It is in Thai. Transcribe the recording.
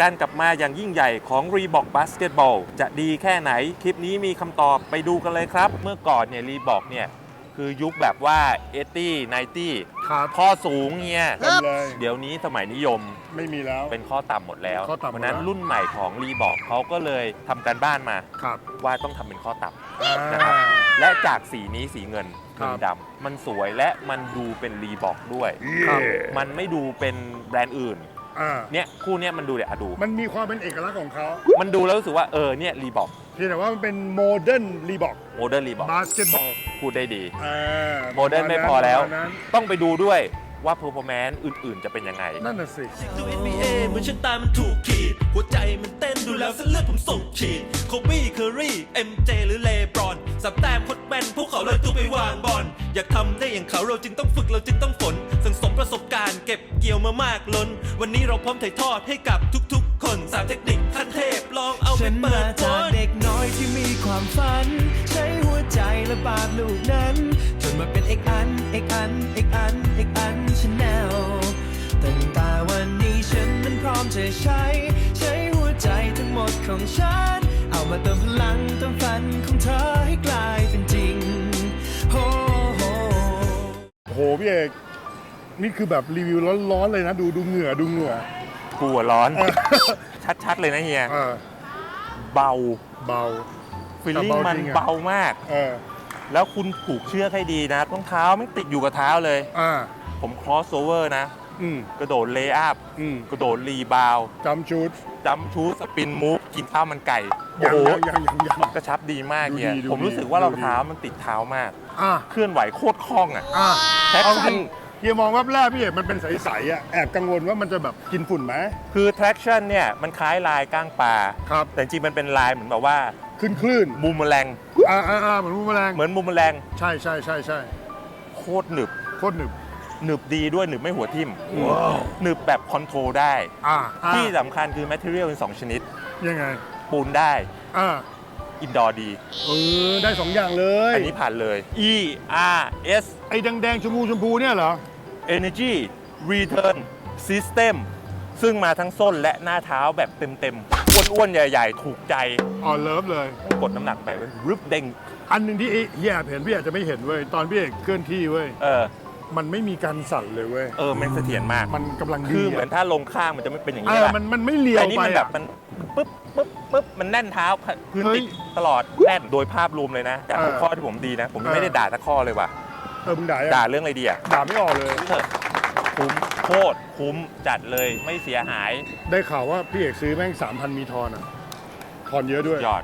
การกลับมาอย่างยิ่งใหญ่ของ Reebok Basketball จะดีแค่ไหน คลิปนี้มีคำตอบไปดูกันเลยครับ เมื่อก่อนเนี่ย Reebok เนี่ยคือยุคแบบว่า 80 90 ครับ ข้อสูงเงี้ยเต็มเลย เดี๋ยวนี้สมัยนิยม ไม่มีแล้ว เป็นข้อต่ำหมดแล้วข้อต่ำหมดแล้วเพราะฉะนั้นรุ่นใหม่ของ Reebok เขาก็เลยทำการบ้านมา ครับว่าต้องทำเป็นข้อต่ำ อ่า นะครับ และจากสีนี้สีเงินครัเงิบ นดำมันสวยและมันดูเป็น Reebok ด้วย ครับ มันไม่ดูเป็นแบรนด์อื่น อ่า เนี่ยคู่เนี้ยมันดูเดี๋ยวอะดู มันมีความเป็นเอกลักษณ์ของเขามันดูแล้วรู้สึกว่าเออเนี่ยรีบอกเพียงแต่ว่ามันเป็นโมเดิร์นรีบอกโมเดิร์นรีบอกบาสเกตบอลพูดได้ดีอ่าโมเดิร์นไม่พอแล้วประมาณนั้นต้องไปดูด้วยว่าเพอร์ฟอร์แมนซ์อื่น ๆ จะเป็นยังไง นั่นน่ะสิ ดู NBA เหมือนฉันตามันถูกขีด หัวใจมันเต้นดูแล้วเส้นเลือดผมส่งขีด โคบี้เคอรี่ เอ็มเจหรือเลบรอน สับแต้มโคตรแม่นพวกเขาเลยตัวไปวางบ อยากทำได้อย่างเขาเราจึงต้องฝึกเราจึงต้องฝนสังสมประสบการณ์เก็บเกี่ยวมามากล้น วันนี้เราพร้อมถ่ายทอดให้กับทุกๆ คนสามเทคนิคขั้นเทพลองเอาไปฉันเปิมาดจากพ้นเด็กน้อยที่มีความฝัน ใช้หัวใจและบาดลูกนั้น จนมาเป็นเอกอันเอกอันเอกอันเอกอันชาแนลตั้งแต่วันนี้ฉันนั้นพร้อมจะใช้ ใช้หัวใจทั้งหมดของฉัน เอามาเติมพลังเติมฝันของเธอให้กลาย โอ้โหพี่เอกนี่คือแบบรีวิวร้อนๆเลยนะ ดูดูเหงื่อดูเหงื่อ กูหัวร้อนชัดๆเลยนะเฮีย เออเบาเบา ฟิลลิ่งแต่เบามันจริงอะ เบามาก เออแล้วคุณผูกเชือกให้ดีนะรองเท้าไม่ติดอยู่กับเท้าเลย อ่าผมครอสโอเวอร์นะ อืมกระโดดเลย์อัพอืมกระโดดรีบาวด์จำชุดจัมป์ชูสปินมูฟกินข้าวมันไก่โอ้ยังโหยังยังยังยัง กระชับดีมากดูเฮียดีดูผมรู้ดีสึกว่าดูรองดีเท้ามันติดเท้ามาก อ่าเคลื่อนไหวโคตรคล่องอะอ่าแท็กเอาจชั่รินงเฮียมองว่าแรกพี่เอกมันเป็นใสๆอะแอบกังวลว่ามันจะแบบกินฝุ่นไหมคือ traction เนี่ยมันคล้ายลายก้างปลา ครับ แต่จริงๆมันเป็นลายเหมือนแบบว่าขึ้นคลื่นมูมแมลงอ่าอ่าอ่าเหมือนมูแมลงเหมือนมูมแมลงใช่ใช่ใช่ใช่โคตรหนึบโคตรหนึบ หนึบดีด้วยหนึบไม่หัวทิ่มว้าวหนึบแบบคอนโทรลได้ อ่าอ่าที่สำคัญคือ material เป็นสองชนิด ยังไง ปูนได้ อ่าอินดอร์ดี เออ ได้สองอย่างเลย อันนี้ผ่านเลย E R S ไอ้แดงๆ ชมพูชมพูเนี่ยเหรอ Energy Return System ซึ่งมาทั้งส้นและหน้าเท้าแบบเต็มๆ อ้วนๆ ใหญ่ๆ ถูกใจ อ๋อ เลิฟเลย กดน้ำหนักไปรึบเด้งอันหนึ่งที่เฮียแอบเห็นพี่อาจจะไม่เห็นเว้ย ตอนพี่เอกเคลื่อนที่เว้ย เออ มันไม่มีการสั่นเลยเว้ย เออแม่งเสถียรมาก มันกำลังคืดีอเหมือนถ้าลงข้างมันจะไม่เป็นอย่างเอนี้อป่ะมันมันไม่เลียวแต่นี่ไปมันแบอะบมันปึ๊บปึ๊บปึ๊บมันแน่นเท้าพื้นเฮ้ยติดตลอดแน่นโดยภาพรวมเลยนะจากเออทุกข้อที่ผมดีนะ ผมยังไม่เออได้ด่าสักข้อเลยว่ะ เออมึงด่าด่าอะเรื่องอะไรดีอะด่าไม่ออกเลย เถอะคุ้มโคตรคุ้มจัดเลยไม่เสียหายได้ข่าวว่าพี่เอกซื้อแม่งสามพันมีทอนอะ ทอนเยอะด้วย ยอด